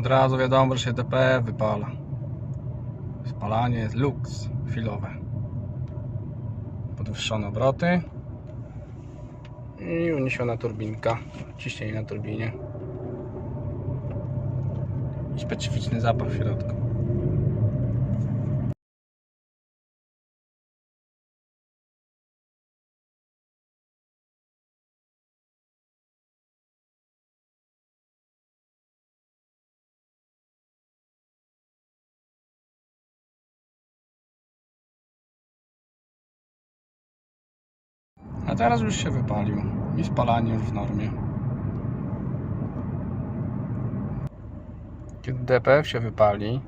Od razu wiadomo, że się DPF wypala. Spalanie jest luks chwilowe. Podwyższone obroty. I uniesiona turbinka. Ciśnienie na turbinie. I specyficzny zapach w środku. Teraz już się wypalił. I spalanie już w normie. Kiedy DPF się wypali,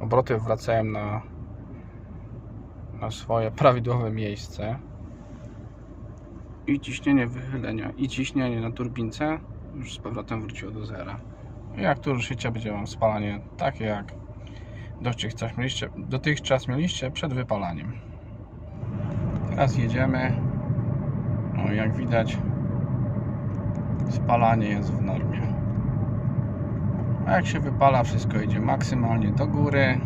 obroty wracają na, na swoje prawidłowe miejsce. I ciśnienie wychylenia, i ciśnienie na turbince już z powrotem wróciło do zera. Jak tu ruszycie, będzie Wam spalanie takie jak dotychczas mieliście, dotychczas mieliście przed wypalaniem. Teraz jedziemy. No, jak widać, spalanie jest w normie. A jak się wypala, wszystko idzie maksymalnie do góry.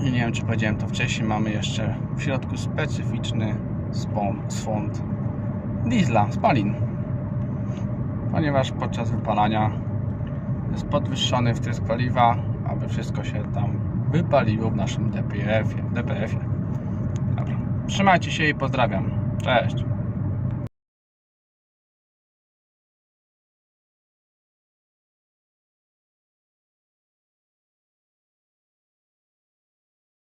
I nie wiem, czy powiedziałem to wcześniej, mamy jeszcze w środku specyficzny swąd diesla, spalin. Ponieważ podczas wypalania jest podwyższony wtrysk paliwa, aby wszystko się tam wypaliło w naszym DPF-ie. DPF-ie. Trzymajcie się i pozdrawiam. Cześć.